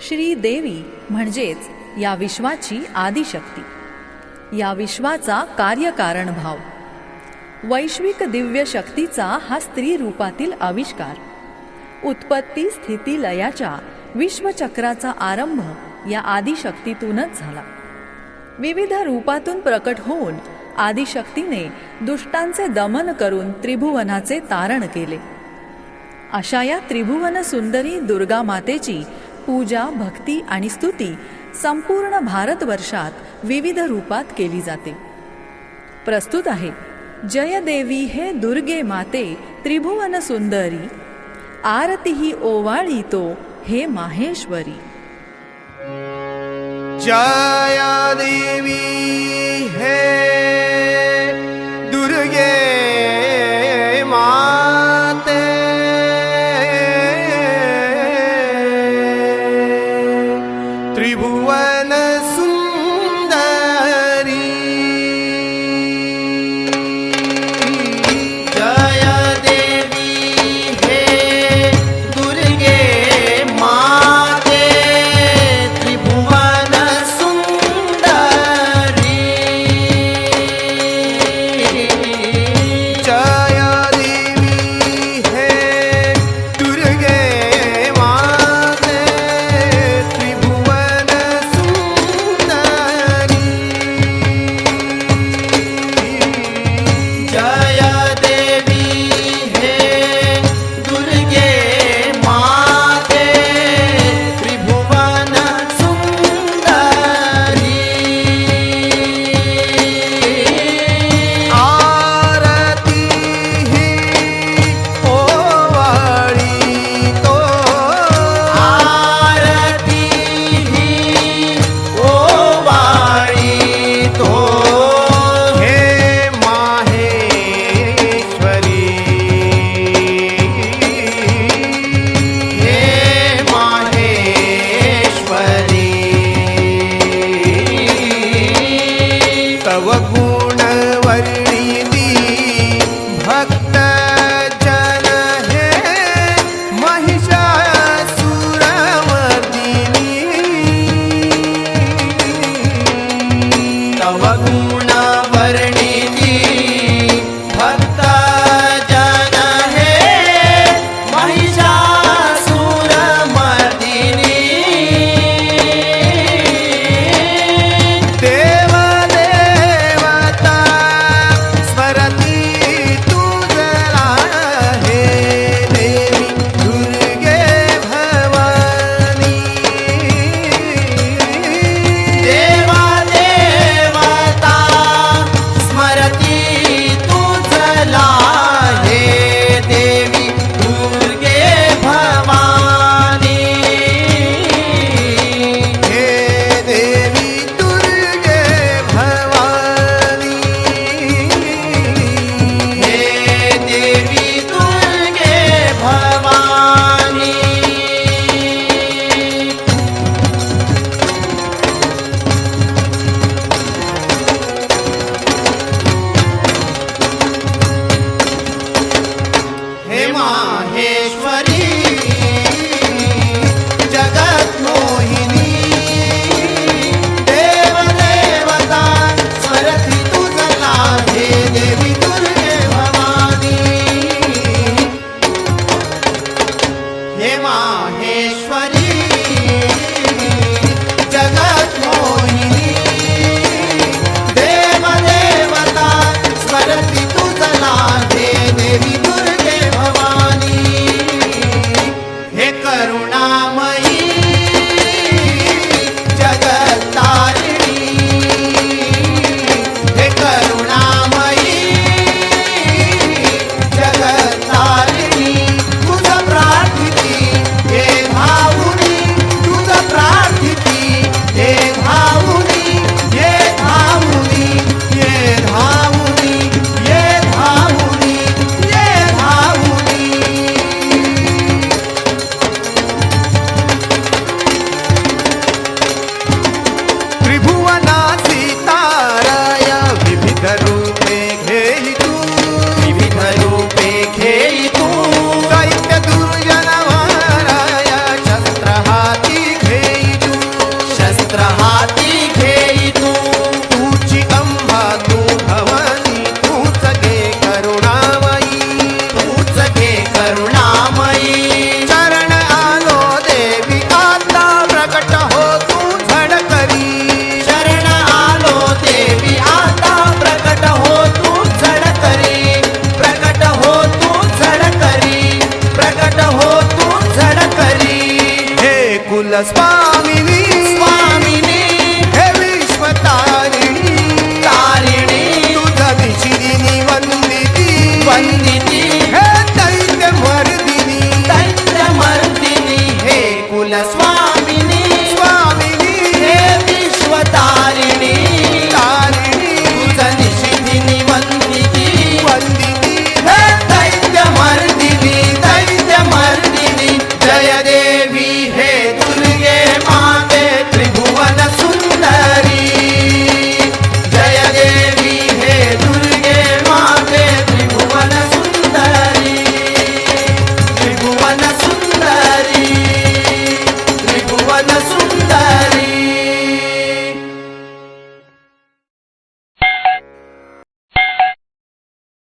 श्रीदेवी म्हणजेच या विश्वाची आदिशक्ती. या विश्वाचा कार्यकारण भाव. वैश्विक दिव्य शक्तीचा हा स्त्री रूपातील आविष्कार. उत्पत्ती स्थिती लयाच्या विश्वचक्राचा आरंभ या आदिशक्तीतूनच झाला. विविध रूपातून प्रकट होऊन आदिशक्तीने दुष्टांचे दमन करून त्रिभुवनाचे तारण केले. अशा या त्रिभुवन सुंदरी दुर्गा मातेची पूजा भक्ती आणि स्तुती संपूर्ण भारतवर्षात विविध रूपात केली जाते. प्रस्तुत आहे जयदेवी हे दुर्गे माते त्रिभुवन सुंदरी आरती ही ओवाळी तो हे माहेश्वरी. जया देवी हे त्रिभुवन सुंदरी பூணாவரணி us.